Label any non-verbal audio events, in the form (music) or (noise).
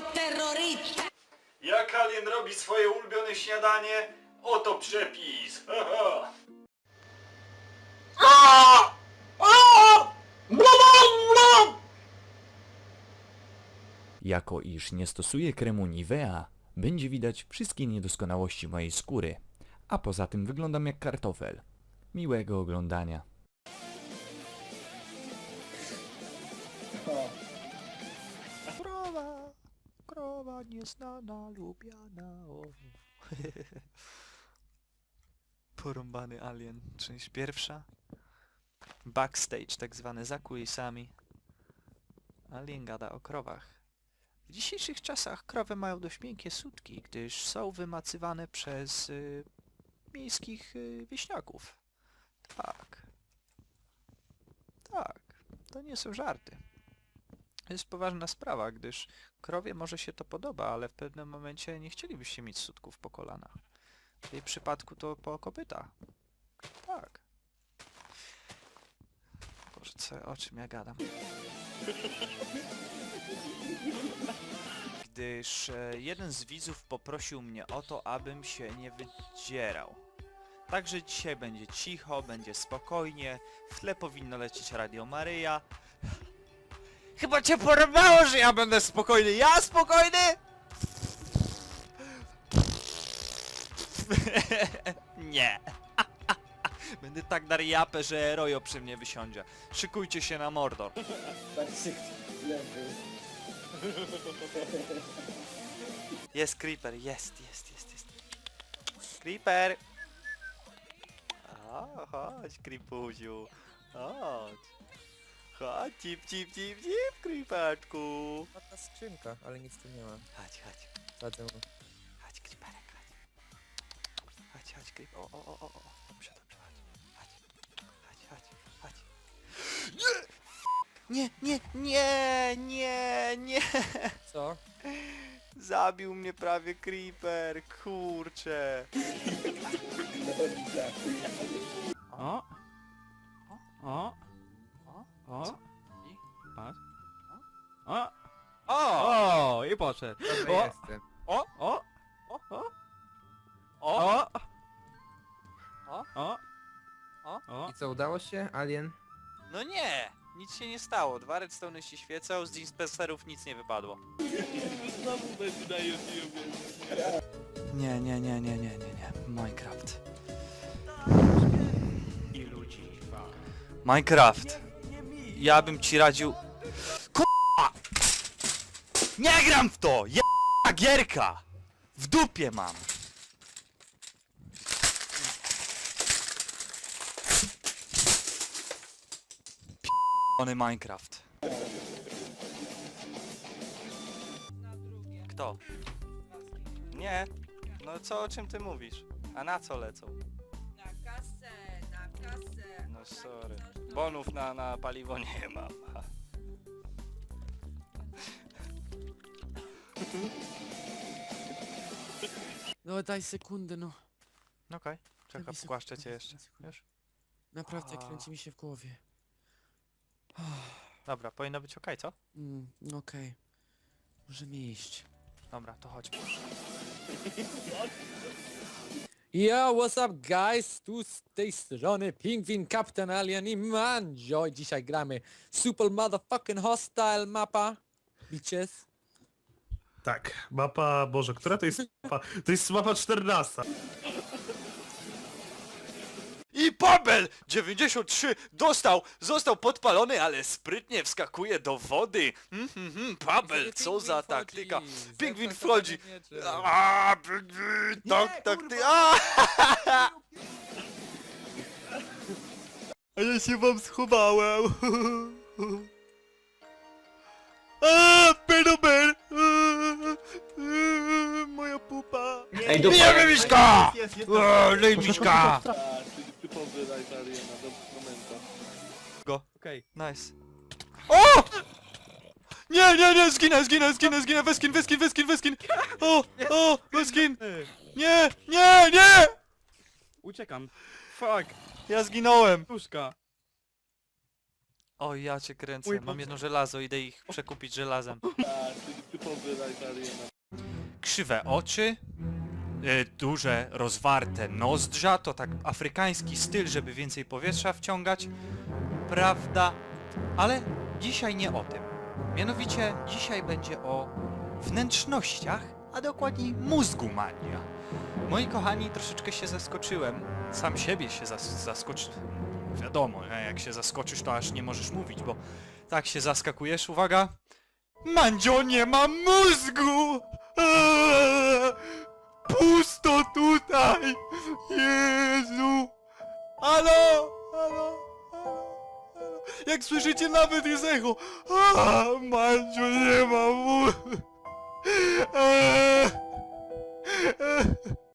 terrorista! Jak alien robi swoje ulubione śniadanie? Oto przepis. (laughs) Haha. Jako iż nie stosuję kremu Nivea, będzie widać wszystkie niedoskonałości mojej skóry, a poza tym wyglądam jak kartofel. Miłego oglądania. Krowa nieznana, lubiana. O. (laughs) Porąbany alien, część pierwsza. Backstage, tak zwane za kulisami. Alien gada o krowach. W dzisiejszych czasach krowy mają dość miękkie sutki, gdyż są wymacywane przez y, miejskich y, wieśniaków. Tak. Tak, to nie są żarty. To jest poważna sprawa, gdyż krowie może się to podoba, ale w pewnym momencie nie chcielibyście mieć sutków po kolanach. W jej przypadku to po kopyta. Tak. Boże, co, o czym ja gadam? Gdyż e, jeden z widzów poprosił mnie o to, abym się nie wydzierał. Także dzisiaj będzie cicho, będzie spokojnie, w tle powinno lecieć Radio Maryja, Chyba cię porwało, że ja będę spokojny. Ja spokojny? (laughs) Nie. (laughs) Będę tak dar japę, że Rojo przy mnie wysiądzie. Szykujcie się na Mordor. (laughs) Jest Creeper, jest, jest, jest, jest. Creeper! O, chodź, Creepuziu. Chodź. Chodź, cip, cip, cip, cip, Creeperku. Ładna skrzynka, ale nic tu nie ma. Chodź, chodź. Sadzę mu. Chodź, Creeperek, chodź. Chodź, chodź, Creep. O, o, o, o, o. Dobrze, dobrze, chodź. Chodź, chodź, chodź, chodź. Nie! Nie, nie, nie, nie! Co? Zabił mnie prawie Creeper, kurczę. (laughs) O! O! Poszedł. Dobry O! jestem. O! O! O! O! O! O! O! O! O! O! I co, udało się, Alien? No nie! Nic się nie stało. Dwa redstone się świecą, z dispenserów nic nie wypadło. Nie, nie, nie, nie, nie, nie, nie. Minecraft. Minecraft. Ja bym ci radził... Nie gram w to! Ja gierka! W dupie mam! Ony Minecraft. Kto? Nie. No co, o czym ty mówisz? A na co lecą? Na kasę, na kasę. No sorry. Bonów na, na paliwo nie mam. No daj sekundę, no. No Okej, Daj czekaj, pogłaszczę sekundę, cię daj jeszcze. sekundę. Naprawdę A. kręci mi się w głowie. Dobra, powinno być okej, co? Mm, no okej. Możemy iść. Dobra, to chodź. Yo, what's up guys? Tu z tej strony Pingwin, Captain Alien i Manjo. I Dzisiaj gramy Super Motherfucking Hostile mapa. Bitches. Tak, mapa, Boże, która to jest mapa? To jest mapa 14. I Pabel 93 dostał, został podpalony, ale sprytnie wskakuje do wody. Mhm, mhm, Pabel, co za taktyka. Pingwin wchodzi. A, pingwin, tak, tak, ty, a! A (laughs) ja się wam schowałem. (laughs) Ej, do Nie, Miszka! Lej Miszka! Go. Okej. Nice. O! Nie, nie, nie, zginę, zginę, zginę, zginę, weskin, weskin, weskin, weskin! O, o, weskin! Nie, nie, nie! Uciekam. Fuck. Ja zginąłem! Puszka. O, ja cię kręcę, Mój mam Boże. jedno żelazo, idę ich przekupić żelazem. Krzywe oczy, y, duże, rozwarte nozdrza, to tak afrykański styl, żeby więcej powietrza wciągać, prawda? Ale dzisiaj nie o tym. Mianowicie dzisiaj będzie o wnętrznościach, a dokładniej mózgu mania. Moi kochani, troszeczkę się zaskoczyłem. Sam siebie się zas zaskoczyłem. Wiadomo, jak się zaskoczysz, to aż nie możesz mówić, bo tak się zaskakujesz. Uwaga! Mandzio nie ma mózgu! Eee, Pusto tutaj! Jezu! Halo! Halo! Halo! Halo! Jak słyszycie, nawet jest echo! A, Mandzio nie ma mózgu! Eee, eee.